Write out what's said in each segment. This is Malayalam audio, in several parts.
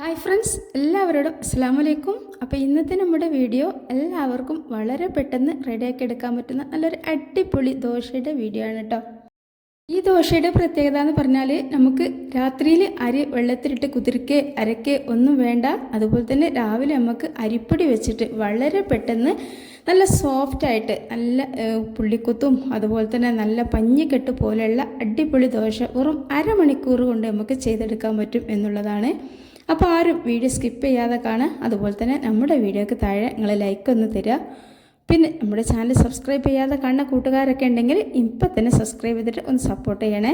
ഹായ് ഫ്രണ്ട്സ് എല്ലാവരോടും അസ്സാം വലൈക്കും അപ്പോൾ ഇന്നത്തെ നമ്മുടെ വീഡിയോ എല്ലാവർക്കും വളരെ പെട്ടെന്ന് റെഡിയാക്കി എടുക്കാൻ പറ്റുന്ന നല്ലൊരു അടിപൊളി ദോശയുടെ വീഡിയോ ആണ് കേട്ടോ. ഈ ദോശയുടെ പ്രത്യേകത എന്ന് പറഞ്ഞാൽ നമുക്ക് രാത്രിയിൽ അരി വെള്ളത്തിലിട്ട് കുതിർക്കേ അരക്കേ ഒന്നും വേണ്ട. അതുപോലെ തന്നെ രാവിലെ നമുക്ക് അരിപ്പൊടി വെച്ചിട്ട് വളരെ പെട്ടെന്ന് നല്ല സോഫ്റ്റായിട്ട് നല്ല പുള്ളിക്കുത്തും അതുപോലെ തന്നെ നല്ല പഞ്ഞിക്കെട്ട് പോലെയുള്ള അടിപൊളി ദോശ വെറും അരമണിക്കൂർ കൊണ്ട് നമുക്ക് ചെയ്തെടുക്കാൻ പറ്റും എന്നുള്ളതാണ്. അപ്പോൾ ആരും വീഡിയോ സ്കിപ്പ് ചെയ്യാതെ കാണുക. അതുപോലെ തന്നെ നമ്മുടെ വീഡിയോക്ക് താഴെ നിങ്ങൾ ലൈക്ക് ഒന്ന് തരിക. പിന്നെ നമ്മുടെ ചാനൽ സബ്സ്ക്രൈബ് ചെയ്യാതെ കാണുന്ന കൂട്ടുകാരൊക്കെ ഉണ്ടെങ്കിൽ ഇപ്പം തന്നെ സബ്സ്ക്രൈബ് ചെയ്തിട്ട് ഒന്ന് സപ്പോർട്ട് ചെയ്യണേ.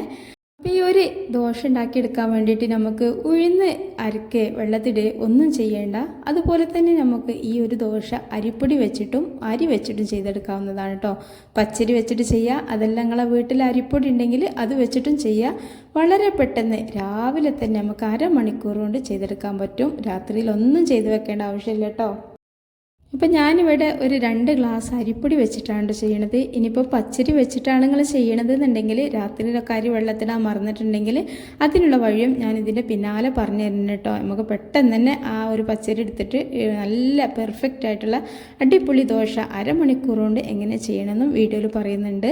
അപ്പോൾ ഈ ഒരു ദോശ ഉണ്ടാക്കിയെടുക്കാൻ വേണ്ടിയിട്ട് നമുക്ക് ഉഴുന്ന് അരക്ക് വെള്ളത്തിടുക ഒന്നും ചെയ്യേണ്ട. അതുപോലെ തന്നെ നമുക്ക് ഈ ഒരു ദോശ അരിപ്പൊടി വെച്ചിട്ടും അരി വെച്ചിട്ടും ചെയ്തെടുക്കാവുന്നതാണ് കേട്ടോ പച്ചരി വെച്ചിട്ട് ചെയ്യുക അതല്ല നിങ്ങളെ വീട്ടിൽ അരിപ്പൊടി ഉണ്ടെങ്കിൽ അത് വെച്ചിട്ടും ചെയ്യുക വളരെ പെട്ടെന്ന് രാവിലെ തന്നെ നമുക്ക് അരമണിക്കൂർ കൊണ്ട് ചെയ്തെടുക്കാൻ പറ്റും. രാത്രിയിൽ ഒന്നും ചെയ്തു വെക്കേണ്ട ആവശ്യമില്ല കേട്ടോ ഇപ്പം ഞാനിവിടെ ഒരു രണ്ട് ഗ്ലാസ് അരിപ്പൊടി വെച്ചിട്ടാണ് ചെയ്യണത്. ഇനിയിപ്പോൾ പച്ചരി വെച്ചിട്ടാണ് നിങ്ങൾ ചെയ്യണത് എന്നുണ്ടെങ്കിൽ രാത്രിയിലൊക്കെ അരി വെള്ളത്തിടാൻ മറന്നിട്ടുണ്ടെങ്കിൽ അതിനുള്ള വഴിയും ഞാൻ ഇതിന്റെ പിന്നാലെ പറഞ്ഞു തരുന്നുണ്ട് കേട്ടോ നമുക്ക് പെട്ടെന്ന് തന്നെ ആ ഒരു പച്ചരി എടുത്തിട്ട് നല്ല പെർഫെക്റ്റ് ആയിട്ടുള്ള അടിപൊളി ദോശ അരമണിക്കൂർ കൊണ്ട് എങ്ങനെ ചെയ്യണമെന്നും വീഡിയോയിൽ പറയുന്നുണ്ട്.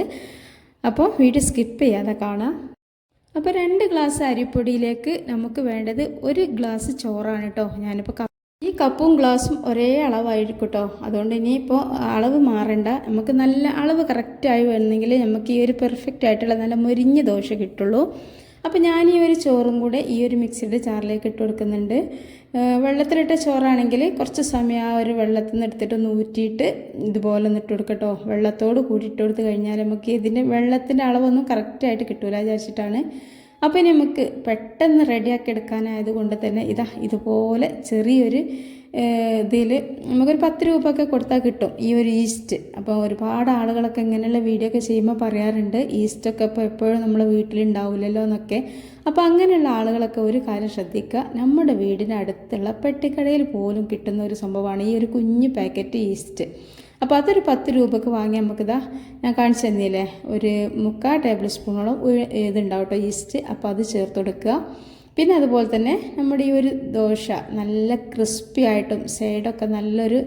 അപ്പോൾ വീഡിയോ സ്കിപ്പ് ചെയ്യാതെ കാണാം. അപ്പോൾ രണ്ട് ഗ്ലാസ് അരിപ്പൊടിയിലേക്ക് നമുക്ക് വേണ്ടത് ഒരു ഗ്ലാസ് ചോറാണ് കേട്ടോ ഞാനിപ്പോൾ ഈ കപ്പും ഗ്ലാസും ഒരേ അളവായിരിക്കും കേട്ടോ അതുകൊണ്ട് ഇനിയിപ്പോൾ അളവ് മാറണ്ട. നമുക്ക് നല്ല അളവ് കറക്റ്റായി വരണമെങ്കിൽ നമുക്ക് ഈ ഒരു പെർഫെക്റ്റ് ആയിട്ടുള്ള നല്ല മുരിഞ്ഞ ദോശ കിട്ടുള്ളൂ. അപ്പോൾ ഞാൻ ഈ ഒരു ചോറും കൂടെ ഈ ഒരു മിക്സിയുടെ ചാറിലേക്ക് ഇട്ട് കൊടുക്കുന്നുണ്ട്. വെള്ളത്തിലിട്ട ചോറാണെങ്കിൽ കുറച്ച് സമയം ആ ഒരു വെള്ളത്തിൽ നിന്ന് എടുത്തിട്ട് ഒന്ന് ഊറ്റിയിട്ട് ഇതുപോലെ ഒന്ന് ഇട്ട് കൊടുക്കട്ടോ. വെള്ളത്തോട് കൂടി ഇട്ട് കൊടുത്ത് കഴിഞ്ഞാൽ നമുക്ക് ഇതിന്റെ വെള്ളത്തിന്റെ അളവൊന്നും കറക്റ്റായിട്ട് കിട്ടൂല വിചാരിച്ചിട്ടാണ്. അപ്പോൾ നമുക്ക് പെട്ടെന്ന് റെഡിയാക്കി എടുക്കാനായത് കൊണ്ട് തന്നെ ഇതാ ഇതുപോലെ ചെറിയൊരു ഇതിൽ നമുക്കൊരു പത്ത് രൂപ ഒക്കെ കൊടുത്താൽ കിട്ടും ഈ ഒരു ഈസ്റ്റ്. അപ്പോൾ ഒരുപാട് ആളുകളൊക്കെ ഇങ്ങനെയുള്ള വീഡിയോ ഒക്കെ ചെയ്യുമ്പോൾ പറയാറുണ്ട് ഈസ്റ്റൊക്കെ ഇപ്പോൾ എപ്പോഴും നമ്മൾ വീട്ടിലുണ്ടാവില്ലല്ലോ എന്നൊക്കെ. അപ്പോൾ അങ്ങനെയുള്ള ആളുകളൊക്കെ ഒരു കാര്യം ശ്രദ്ധിക്കുക നമ്മുടെ വീടിനടുത്തുള്ള പെട്ടിക്കടയിൽ പോലും കിട്ടുന്ന ഒരു സംഭവമാണ് ഈ ഒരു കുഞ്ഞു പാക്കറ്റ് ഈസ്റ്റ്. അപ്പോൾ അതൊരു പത്ത് രൂപക്ക് വാങ്ങി നമുക്കിതാ ഞാൻ കാണിച്ചു തന്നില്ലേ? ഒരു മുക്കാൽ ടേബിൾ സ്പൂണോളം ഇതുണ്ടാവും കേട്ടോ ഈസ്റ്റ് അപ്പോൾ അത് ചേർത്ത് കൊടുക്കുക. പിന്നെ അതുപോലെ തന്നെ നമ്മുടെ ഈ ഒരു ദോശ നല്ല ക്രിസ്പി ആയിട്ടും സൈഡൊക്കെ നല്ലൊരു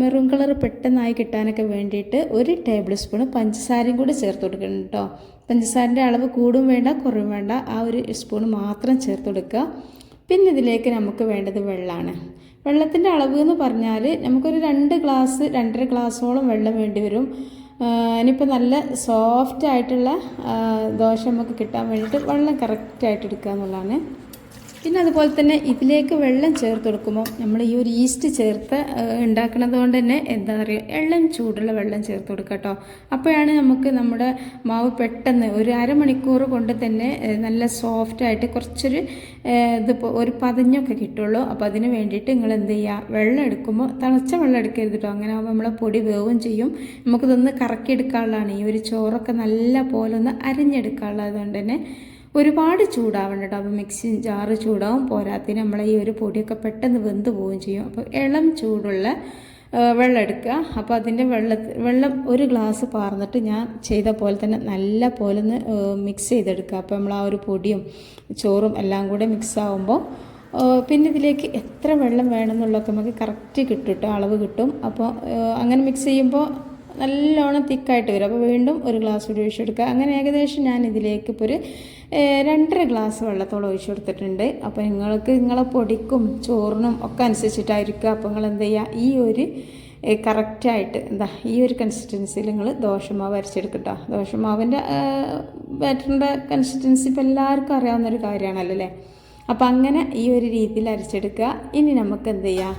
മെറൂൺ കളർ പെട്ടെന്നായി കിട്ടാനൊക്കെ വേണ്ടിയിട്ട് ഒരു ടേബിൾ സ്പൂൺ പഞ്ചസാരയും കൂടി ചേർത്ത് കൊടുക്കണം കേട്ടോ. പഞ്ചസാരന്റെ അളവ് കൂടും വേണ്ട കുറവും വേണ്ട. ആ ഒരു സ്പൂൺ മാത്രം ചേർത്ത് കൊടുക്കുക. പിന്നെ ഇതിലേക്ക് നമുക്ക് വേണ്ടത് വെള്ളമാണ്. വെള്ളത്തിന്റെ അളവ് എന്ന് പറഞ്ഞാൽ നമുക്കൊരു രണ്ട് ഗ്ലാസ് രണ്ടര ഗ്ലാസ്സോളം വെള്ളം വേണ്ടി വരും. ഇനിയിപ്പോൾ നല്ല സോഫ്റ്റ് ആയിട്ടുള്ള ദോശ നമുക്ക് കിട്ടാൻ വേണ്ടിയിട്ട് വെള്ളം കറക്റ്റായിട്ട് എടുക്കുക എന്നുള്ളതാണ്. പിന്നെ അതുപോലെ തന്നെ ഇതിലേക്ക് വെള്ളം ചേർത്ത് കൊടുക്കുമ്പോൾ നമ്മൾ ഈ ഒരു ഈസ്റ്റ് ചേർത്ത് ഉണ്ടാക്കുന്നത് കൊണ്ട് തന്നെ എന്താ പറയുക എള്ളം ചൂടുള്ള വെള്ളം ചേർത്ത് കൊടുക്കുക കേട്ടോ. അപ്പോഴാണ് നമുക്ക് നമ്മുടെ മാവ് പെട്ടെന്ന് ഒരു അരമണിക്കൂർ കൊണ്ട് തന്നെ നല്ല സോഫ്റ്റായിട്ട് കുറച്ചൊരു ഇതിപ്പോൾ ഒരു പതിഞ്ഞൊക്കെ കിട്ടുള്ളൂ. അപ്പോൾ അതിന് വേണ്ടിയിട്ട് നിങ്ങൾ എന്ത് ചെയ്യുക വെള്ളം എടുക്കുമ്പോൾ തിളച്ച വെള്ളം എടുക്കരുത് കേട്ടോ. അങ്ങനെ ആകുമ്പോൾ നമ്മളെ പൊടി വേവും ചെയ്യും. നമുക്കിതൊന്ന് കറക്കിയെടുക്കാനുള്ളതാണ്. ഈ ഒരു ചോറൊക്കെ നല്ല പോലെ ഒന്ന് അരിഞ്ഞെടുക്കാനുള്ളത് കൊണ്ട് തന്നെ ഒരുപാട് ചൂടാവണം കേട്ടോ. അപ്പോൾ മിക്സി ജാറ് ചൂടാവും. പോരാത്തിന് നമ്മൾ ഈ ഒരു പൊടിയൊക്കെ പെട്ടെന്ന് വെന്ത് പോവുകയും ചെയ്യും. അപ്പോൾ ഇളം ചൂടുള്ള വെള്ളം എടുക്കുക. അപ്പോൾ അതിന്റെ വെള്ള വെള്ളം ഒരു ഗ്ലാസ് പാർന്നിട്ട് ഞാൻ ചെയ്ത പോലെ തന്നെ നല്ല പോലെ ഒന്ന് മിക്സ് ചെയ്തെടുക്കുക. അപ്പോൾ നമ്മൾ ആ ഒരു പൊടിയും ചോറും എല്ലാം കൂടെ മിക്സ് ആകുമ്പോൾ പിന്നെ ഇതിലേക്ക് എത്ര വെള്ളം വേണമെന്നുള്ളതൊക്കെ നമുക്ക് കറക്റ്റ് കിട്ടും കേട്ടോ അളവ് കിട്ടും. അപ്പോൾ അങ്ങനെ മിക്സ് ചെയ്യുമ്പോൾ നല്ലോണം തിക്കായിട്ട് വരും. അപ്പോൾ വീണ്ടും ഒരു ഗ്ലാസ് കൂടി ഒഴിച്ചു കൊടുക്കുക. അങ്ങനെ ഏകദേശം ഞാൻ ഇതിലേക്ക് ഇപ്പോൾ ഒരു രണ്ടര ഗ്ലാസ് വെള്ളത്തോളം ഒഴിച്ചു കൊടുത്തിട്ടുണ്ട്. അപ്പോൾ നിങ്ങൾക്ക് നിങ്ങളെ പൊടിക്കും ചോറിനും ഒക്കെ അനുസരിച്ചിട്ടായിരിക്കും. അപ്പോൾ നിങ്ങൾ എന്ത് ചെയ്യുക? ഈ ഒരു കറക്റ്റായിട്ട് എന്താ ഈ ഒരു കൺസിസ്റ്റൻസിയിൽ നിങ്ങൾ ദോശമാവ് അരച്ചെടുക്കട്ടോ. ദോശമാവിന്റെ ബാറ്ററിന്റെ കൺസിസ്റ്റൻസി ഇപ്പോൾ എല്ലാവർക്കും അറിയാവുന്നൊരു കാര്യമാണല്ലോ അല്ലേ? അപ്പോൾ അങ്ങനെ ഈ ഒരു രീതിയിൽ അരച്ചെടുക്കുക. ഇനി നമുക്ക് എന്ത് ചെയ്യാം?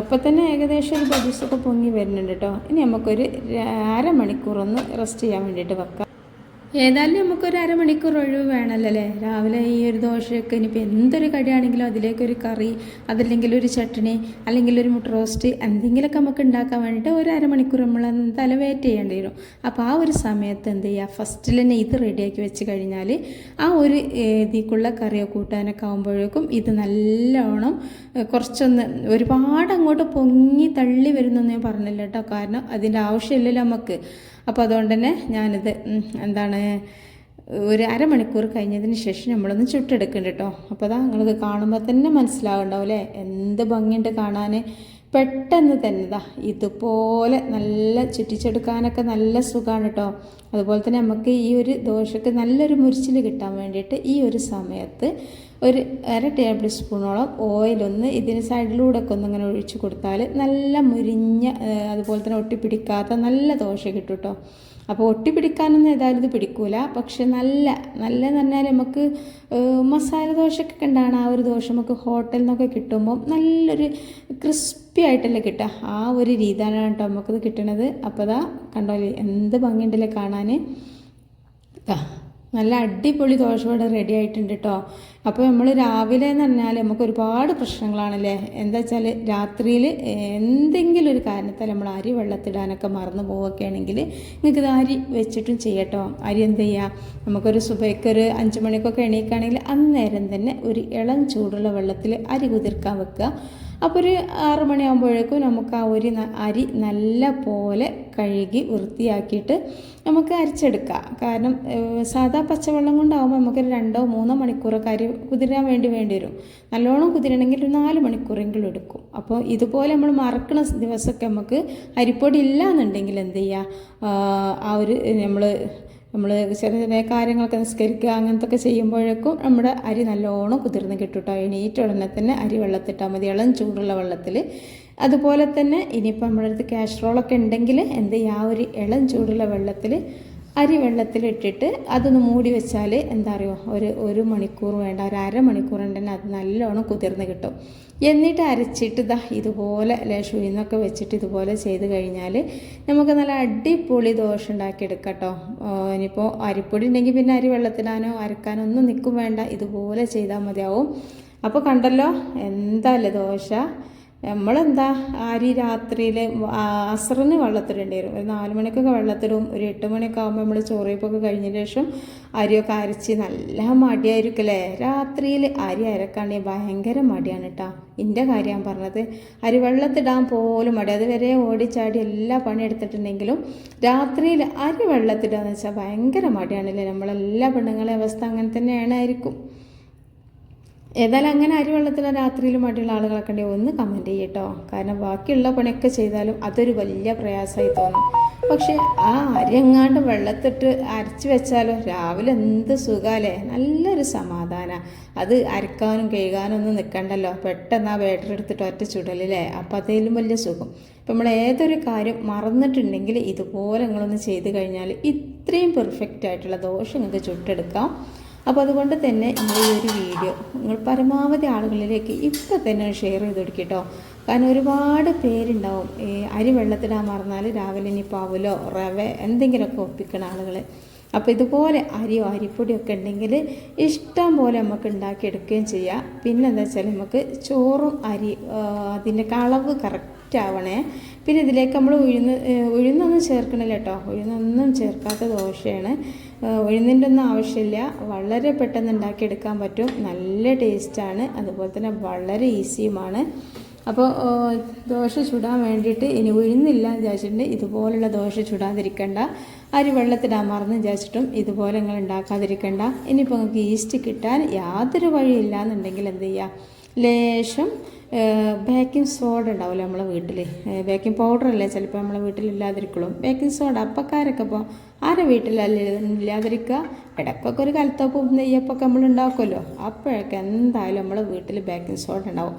ഇപ്പോൾ തന്നെ ഏകദേശം ഒരു ബബിൾസൊക്കെ പൊങ്ങി വരുന്നുണ്ട് കേട്ടോ ഇനി നമുക്കൊരു അരമണിക്കൂറൊന്ന് റെസ്റ്റ് ചെയ്യാൻ വേണ്ടിയിട്ട് വെക്കാം. ഏതായാലും നമുക്കൊരു അരമണിക്കൂർ ഒഴിവ് വേണമല്ലോ അല്ലേ രാവിലെ ഈ ഒരു ദോശയൊക്കെ ഇനിയിപ്പോൾ എന്തൊരു കടിയാണെങ്കിലും അതിലേക്കൊരു കറി അതല്ലെങ്കിൽ ഒരു ചട്ടണി അല്ലെങ്കിൽ ഒരു മുട്ട റോസ്റ്റ് എന്തെങ്കിലുമൊക്കെ നമുക്ക് ഉണ്ടാക്കാൻ വേണ്ടിയിട്ട് ഒരു അരമണിക്കൂർ നമ്മൾ എന്തായാലും വെയിറ്റ് ചെയ്യേണ്ടി വരും. അപ്പോൾ ആ ഒരു സമയത്ത് എന്ത് ചെയ്യുക ഫസ്റ്റിൽ തന്നെ ഇത് റെഡിയാക്കി വെച്ച് കഴിഞ്ഞാൽ ആ ഒരു ഇതിക്കുള്ള കറിയോ കൂട്ടാനൊക്കെ ആകുമ്പോഴേക്കും ഇത് നല്ലോണം കുറച്ചൊന്ന് ഒരുപാട് അങ്ങോട്ട് പൊങ്ങി തള്ളി വരുന്നൊന്നും ഞാൻ പറഞ്ഞില്ല കേട്ടോ. കാരണം അതിന്റെ ആവശ്യമില്ലല്ലോ നമുക്ക്. അപ്പോൾ അതുകൊണ്ട് തന്നെ ഞാനിത് എന്താണ് ഒരു അരമണിക്കൂർ കഴിഞ്ഞതിന് ശേഷം നമ്മളൊന്ന് ചുട്ടെടുക്കുന്നുണ്ട് കേട്ടോ. അപ്പോൾ അതാ നിങ്ങൾക്ക് കാണുമ്പോൾ തന്നെ മനസ്സിലാവുണ്ടാവും അല്ലേ? എന്ത് ഭംഗിയുണ്ട് കാണാൻ പെട്ടെന്ന് തന്നെ ഇതാ ഇതുപോലെ നല്ല ചുറ്റിച്ചെടുക്കാനൊക്കെ നല്ല സുഖമാണ് കേട്ടോ. അതുപോലെ തന്നെ നമുക്ക് ഈ ഒരു ദോശയ്ക്ക് നല്ലൊരു മുരിച്ചിൽ കിട്ടാൻ വേണ്ടിയിട്ട് ഈ ഒരു സമയത്ത് ഒരു അര ടേബിൾ സ്പൂണോളം ഓയിലൊന്ന് ഇതിന് സൈഡിലൂടെ ഒക്കെ ഒന്ന് ഒഴിച്ച് കൊടുത്താൽ നല്ല മുരിഞ്ഞ അതുപോലെ തന്നെ ഒട്ടിപ്പിടിക്കാത്ത നല്ല ദോശ കിട്ടും കേട്ടോ അപ്പോൾ ഒട്ടിപ്പിടിക്കാനൊന്നും ഏതായാലും ഇത് പിടിക്കൂല. പക്ഷെ നല്ല നല്ല എന്ന് പറഞ്ഞാൽ നമുക്ക് മസാല ദോശയൊക്കെ ഉണ്ടാണ് ആ ഒരു ദോശ നമുക്ക് ഹോട്ടലിൽ നിന്നൊക്കെ കിട്ടുമ്പോൾ നല്ലൊരു ക്രിസ്പി ആയിട്ടല്ലേ കിട്ടുക. ആ ഒരു രീതിയാണ് കേട്ടോ നമുക്കത് കിട്ടണത്. അപ്പോൾ അതാ കണ്ടോ എന്ത് ഭംഗിയുണ്ടല്ലേ കാണാൻ നല്ല അടിപൊളി ദോശ ഇവിടെ റെഡി ആയിട്ടുണ്ട് കേട്ടോ അപ്പോൾ നമ്മൾ രാവിലെ എന്ന് പറഞ്ഞാൽ നമുക്ക് ഒരുപാട് പ്രശ്നങ്ങളാണല്ലേ? എന്താ വെച്ചാൽ രാത്രിയിൽ എന്തെങ്കിലും ഒരു കാരണത്താൽ നമ്മൾ അരി വെള്ളത്തിടാനൊക്കെ മറന്നു പോവുകയൊക്കെ ആണെങ്കിൽ നിങ്ങൾക്ക് ഇത് അരി വെച്ചിട്ടും ചെയ്യട്ടോ അരി എന്ത് ചെയ്യുക നമുക്കൊരു സുബൈക്കൊരു അഞ്ച് മണിക്കൊക്കെ എണീക്കുകയാണെങ്കിൽ അന്നേരം തന്നെ ഒരു ഇളം ചൂടുള്ള വെള്ളത്തിൽ അരി കുതിർക്കാൻ വെക്കുക. അപ്പോൾ ഒരു ആറ് മണിയാകുമ്പോഴേക്കും നമുക്ക് ആ ഒരു അരി നല്ല പോലെ കഴുകി വൃത്തിയാക്കിയിട്ട് നമുക്ക് അരിച്ചെടുക്കാം. കാരണം സാധാ പച്ചവെള്ളം കൊണ്ടാകുമ്പോൾ നമുക്കൊരു രണ്ടോ മൂന്നോ മണിക്കൂറൊക്കെ അരി കുതിരാൻ വേണ്ടി വേണ്ടി വരും നല്ലോണം കുതിരണമെങ്കിൽ ഒരു നാല് മണിക്കൂറെങ്കിലും എടുക്കും. അപ്പോൾ ഇതുപോലെ നമ്മൾ മറക്കണ ദിവസമൊക്കെ നമുക്ക് അരിപ്പൊടി ഇല്ല എന്നുണ്ടെങ്കിൽ എന്ത് ചെയ്യുക ആ ഒരു നമ്മൾ നമ്മൾ ചെറിയ ചെറിയ കാര്യങ്ങളൊക്കെ നിസ്കരിക്കുക അങ്ങനത്തെ ഒക്കെ ചെയ്യുമ്പോഴേക്കും നമ്മുടെ അരി നല്ലോണം കുതിർന്ന് കിട്ടും കേട്ടോ എണീറ്റ ഉടനെ തന്നെ അരി വെള്ളത്തിട്ടാൽ മതി. ഇളം ചൂടുള്ള വെള്ളത്തിൽ അതുപോലെ തന്നെ ഇനിയിപ്പോൾ നമ്മുടെ അടുത്ത് കാസ്ട്രോളൊക്കെ ഉണ്ടെങ്കിൽ എന്ത് ചെയ്യുക ആ ഒരു ഇളം ചൂടുള്ള വെള്ളത്തിൽ അരി വെള്ളത്തിലിട്ടിട്ട് അതൊന്ന് മൂടി വെച്ചാൽ എന്താ പറയുക ഒരു ഒരു മണിക്കൂർ വേണ്ട ഒരു അരമണിക്കൂർ ഉണ്ടെങ്കിൽ അത് നല്ലോണം കുതിർന്ന് കിട്ടും. എന്നിട്ട് അരച്ചിട്ട് ഇതാ ഇതുപോലെ ലേശം വെച്ചിട്ട് ഇതുപോലെ ചെയ്ത് കഴിഞ്ഞാൽ നമുക്ക് നല്ല അടിപൊളി ദോശ ഉണ്ടാക്കിയെടുക്കാം കേട്ടോ ഇനിയിപ്പോൾ അരിപ്പൊടി ഉണ്ടെങ്കിൽ പിന്നെ അരി വെള്ളത്തിടാനോ അരക്കാനോ ഒന്നും നിൽക്കും വേണ്ട. ഇതുപോലെ ചെയ്താൽ മതിയാവും. അപ്പോൾ കണ്ടല്ലോ എന്താല്ലേ ദോശ? നമ്മളെന്താ? അരി രാത്രിയിൽ അസറിന് വെള്ളത്തിടേണ്ടി വരും ഒരു നാല് മണിക്കൊക്കെ വെള്ളത്തിടും. ഒരു എട്ട് മണിയൊക്കെ ആകുമ്പോൾ നമ്മൾ ചോറിപ്പൊക്കെ കഴിഞ്ഞ ശേഷം അരിയൊക്കെ അരച്ച് നല്ല മടിയായിരിക്കും അല്ലേ രാത്രിയിൽ അരി അരക്കാണെങ്കിൽ ഭയങ്കര മടിയാണ് കേട്ടോ എന്റെ കാര്യം പറഞ്ഞത് അരി വെള്ളത്തിടാൻ പോലും മടി. അതുവരെ ഓടിച്ചാടി എല്ലാ പണി എടുത്തിട്ടുണ്ടെങ്കിലും രാത്രിയിൽ അരി വെള്ളത്തിടാന്ന് വെച്ചാൽ ഭയങ്കര മടിയാണല്ലേ? നമ്മളെല്ലാ പെണ്ണുങ്ങളെ അവസ്ഥ അങ്ങനെ തന്നെയാണ് ആയിരിക്കും. ഏതായാലും അങ്ങനെ അരി വെള്ളത്തിൽ രാത്രിയിൽ മടിയുള്ള ആളുകളൊക്കെ ഉണ്ടെങ്കിൽ ഒന്ന് കമന്റ് ചെയ്യട്ടോ കാരണം ബാക്കിയുള്ള പണിയൊക്കെ ചെയ്താലും അതൊരു വലിയ പ്രയാസമായി തോന്നും. പക്ഷെ ആ അരി എങ്ങാണ്ട് വെള്ളത്തിട്ട് അരച്ച് വെച്ചാലോ രാവിലെ എന്ത് സുഖാലേ നല്ലൊരു സമാധാന. അത് അരക്കാനും കഴുകാനും ഒന്നും നിൽക്കണ്ടല്ലോ പെട്ടെന്ന് ആ ബാറ്ററി എടുത്തിട്ട് ഒറ്റ ചുടലില്ലേ? അപ്പം അതിലും വലിയ സുഖം. ഇപ്പം നമ്മൾ ഏതൊരു കാര്യം മറന്നിട്ടുണ്ടെങ്കിൽ ഇതുപോലെ നിങ്ങളൊന്ന് ചെയ്ത് കഴിഞ്ഞാൽ ഇത്രയും പെർഫെക്റ്റ് ആയിട്ടുള്ള ദോഷം നിങ്ങൾക്ക് ചുട്ടെടുക്കാം. അപ്പോൾ അതുകൊണ്ട് തന്നെ നമ്മൾ ഈ ഒരു വീഡിയോ നിങ്ങൾ പരമാവധി ആളുകളിലേക്ക് ഇപ്പം തന്നെ ഷെയർ ചെയ്ത് കൊടുക്കട്ടോ കാരണം ഒരുപാട് പേരുണ്ടാവും ഈ അരി വെള്ളത്തിടാൻ മറന്നാൽ രാവിലെ ഇനി പാവലോ റവ എന്തെങ്കിലുമൊക്കെ ഒപ്പിക്കണ ആളുകൾ അപ്പോൾ ഇതുപോലെ അരിയോ അരിപ്പൊടിയൊക്കെ ഉണ്ടെങ്കിൽ ഇഷ്ടം പോലെ നമുക്ക് ഉണ്ടാക്കിയെടുക്കുകയും ചെയ്യാം. പിന്നെ എന്താ വെച്ചാൽ നമുക്ക് ചോറും അരി അതിന്റെ കളവ് കറക്റ്റ് ആവണേ. പിന്നെ ഇതിലേക്ക് നമ്മൾ ഉഴുന്ന് ഉഴുന്നൊന്നും ചേർക്കണില്ല കേട്ടോ ഉഴുന്നൊന്നും ചേർക്കാത്ത ദോശയാണ്. ഉഴുന്നിന്റെ ആവശ്യമില്ല. വളരെ പെട്ടെന്ന് ഉണ്ടാക്കിയെടുക്കാൻ പറ്റും. നല്ല ടേസ്റ്റാണ്. അതുപോലെ തന്നെ വളരെ ഈസിയുമാണ്. അപ്പോൾ ദോശ ചുടാൻ വേണ്ടിയിട്ട് ഇനി ഉഴുന്നില്ല എന്ന് വിചാരിച്ചിട്ടുണ്ട്. ഇതുപോലുള്ള ദോശ ചുടാതിരിക്കണ്ട. അരി വെള്ളത്തിടാൻ മറന്ന് വിചാരിച്ചിട്ടും ഇതുപോലെ നിങ്ങൾ ഉണ്ടാക്കാതിരിക്കണ്ട. ഇനിയിപ്പോൾ നിങ്ങൾക്ക് ഈസ്റ്റ് കിട്ടാൻ യാതൊരു വഴിയില്ല എന്നുണ്ടെങ്കിൽ എന്ത് ചെയ്യുക? ലേശം ബേക്കിംഗ് സോഡ ഉണ്ടാവില്ല നമ്മളെ വീട്ടിൽ ബേക്കിംഗ് പൗഡർ അല്ലേ? ചിലപ്പോൾ നമ്മളെ വീട്ടിലില്ലാതിരിക്കുള്ളൂ ബേക്കിംഗ് സോഡ അപ്പക്കാരൊക്കെ ഇപ്പോൾ ആരെ വീട്ടിലല്ലേ ഇല്ലാതിരിക്കുക ഇടയ്ക്കൊക്കെ ഒരു കലത്തപ്പം നെയ്യപ്പൊക്കെ നമ്മൾ ഉണ്ടാക്കുമല്ലോ. അപ്പോഴൊക്കെ എന്തായാലും നമ്മളെ വീട്ടിൽ ബേക്കിംഗ് സോഡ ഉണ്ടാവും.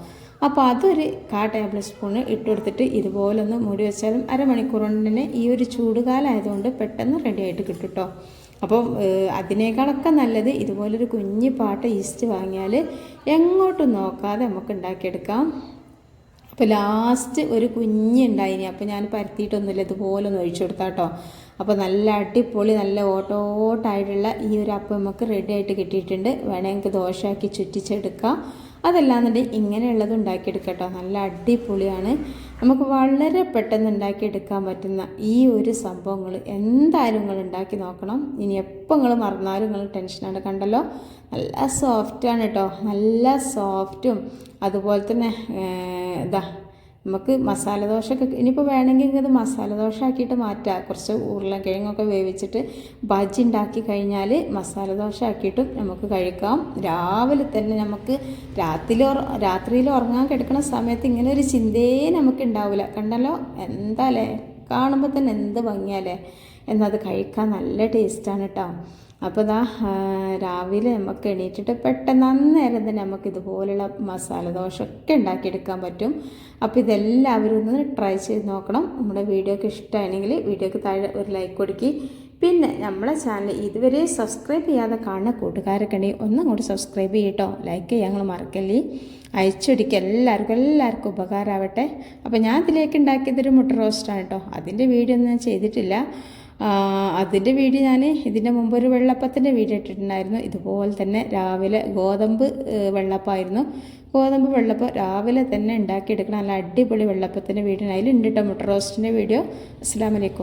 അപ്പോൾ അതൊരു കാ ടേബിൾ സ്പൂണ് ഇട്ടുകൊടുത്തിട്ട് ഇതുപോലെ ഒന്ന് മൂടി വെച്ചാലും അരമണിക്കൂർ കൊണ്ട് തന്നെ ഈ ഒരു ചൂടുകാലമായതുകൊണ്ട് പെട്ടെന്ന് റെഡി ആയിട്ട് കിട്ടും കേട്ടോ അപ്പം അതിനേക്കാളൊക്കെ നല്ലത് ഇതുപോലൊരു കുഞ്ഞു പാട്ട ഈസ്റ്റ് വാങ്ങിയാൽ എങ്ങോട്ടും നോക്കാതെ നമുക്ക് ഉണ്ടാക്കിയെടുക്കാം. അപ്പോൾ ലാസ്റ്റ് ഒരു കുഞ്ഞുണ്ടായിനി അപ്പോൾ ഞാൻ പരത്തിയിട്ടൊന്നുമില്ല. ഇതുപോലെ ഒന്ന് ഒഴിച്ചു കൊടുത്താൽ കേട്ടോ അപ്പോൾ നല്ല അടിപൊളി നല്ല ഓട്ടോട്ടായിട്ടുള്ള ഈ ഒരു അപ്പം നമുക്ക് റെഡി ആയിട്ട് കിട്ടിയിട്ടുണ്ട്. വേണമെങ്കിൽ ദോശയാക്കി ചുറ്റിച്ചെടുക്കാം. അതല്ലാന്നുണ്ടെങ്കിൽ ഇങ്ങനെയുള്ളത് ഉണ്ടാക്കിയെടുക്കട്ടോ. നല്ല അടിപൊളിയാണ്. നമുക്ക് വളരെ പെട്ടെന്ന് ഉണ്ടാക്കിയെടുക്കാൻ പറ്റുന്ന ഈ ഒരു സംഭവങ്ങൾ എന്തായാലും നിങ്ങൾ ഉണ്ടാക്കി നോക്കണം. ഇനി എപ്പോൾ നിങ്ങൾ മറന്നാലും നിങ്ങൾ ടെൻഷനാണ് കണ്ടല്ലോ? നല്ല സോഫ്റ്റാണ് കേട്ടോ നല്ല സോഫ്റ്റും അതുപോലെ തന്നെ ഇതാ നമുക്ക് മസാല ദോശയൊക്കെ ഇനിയിപ്പോൾ വേണമെങ്കിൽ ഇത് മസാല ദോശ ആക്കിയിട്ട് മാറ്റാം. കുറച്ച് ഉരുളക്കിഴങ്ങൊക്കെ വേവിച്ചിട്ട് ബജി ഉണ്ടാക്കി കഴിഞ്ഞാൽ മസാല ദോശ ആക്കിയിട്ടും നമുക്ക് കഴിക്കാം. രാവിലെ തന്നെ നമുക്ക് രാത്രിയിൽ രാത്രിയിൽ ഉറങ്ങാൻ കിടക്കുന്ന സമയത്ത് ഇങ്ങനെ ഒരു ചിന്തയേ നമുക്ക് ഉണ്ടാവില്ല കണ്ടല്ലോ? എന്താല്ലേ കാണുമ്പോൾ തന്നെ എന്ത് ഭംഗിയാലേ എന്നത് കഴിക്കാൻ നല്ല ടേസ്റ്റാണ് കേട്ടോ അപ്പോൾ ദാ രാവിലെ നമുക്ക് എണീറ്റിട്ട് പെട്ടെന്ന് അന്നേരം തന്നെ നമുക്ക് ഇതുപോലുള്ള മസാല ദോശ ഒക്കെ ഉണ്ടാക്കിയെടുക്കാൻ പറ്റും. അപ്പോൾ ഇതെല്ലാവരും ഒന്ന് ട്രൈ ചെയ്ത് നോക്കണം. നമ്മുടെ വീഡിയോക്ക് ഇഷ്ടമാണെങ്കിൽ വീഡിയോക്ക് താഴെ ഒരു ലൈക്ക് കൊടുക്കി. പിന്നെ നമ്മളെ ചാനൽ ഇതുവരെ സബ്സ്ക്രൈബ് ചെയ്യാതെ കാണുന്ന കൂട്ടുകാരൊക്കെ ഉണ്ടെങ്കിൽ ഒന്നും കൂടി സബ്സ്ക്രൈബ് ചെയ്യട്ടോ. ലൈക്ക് ചെയ്യാൻ ഞങ്ങൾ മറക്കല്ലേ? അയച്ചൊടിക്കുക എല്ലാവർക്കും എല്ലാവർക്കും ഉപകാരമാവട്ടെ. അപ്പോൾ ഞാൻ ഇതിലേക്ക് ഉണ്ടാക്കിയതൊരു മുട്ട റോസ്റ്റാണ് കേട്ടോ. അതിന്റെ വീഡിയോ ഒന്നും ഞാൻ ചെയ്തിട്ടില്ല. അതിന്റെ വീഡിയോ ഞാൻ ഇതിന്റെ മുമ്പ് ഒരു വെള്ളപ്പത്തിന്റെ വീഡിയോ ഇട്ടിട്ടുണ്ടായിരുന്നു. ഇതുപോലെ തന്നെ രാവിലെ ഗോതമ്പ് വെള്ളപ്പമായിരുന്നു ഗോതമ്പ് വെള്ളപ്പം രാവിലെ തന്നെ ഉണ്ടാക്കിയെടുക്കണം. നല്ല അടിപൊളി വെള്ളപ്പത്തിന്റെ വീഡിയോ അതിലുണ്ട് കേട്ടോ മുട്ട റോസ്റ്റിന്റെ വീഡിയോ. അസ്സാം വലൈക്കും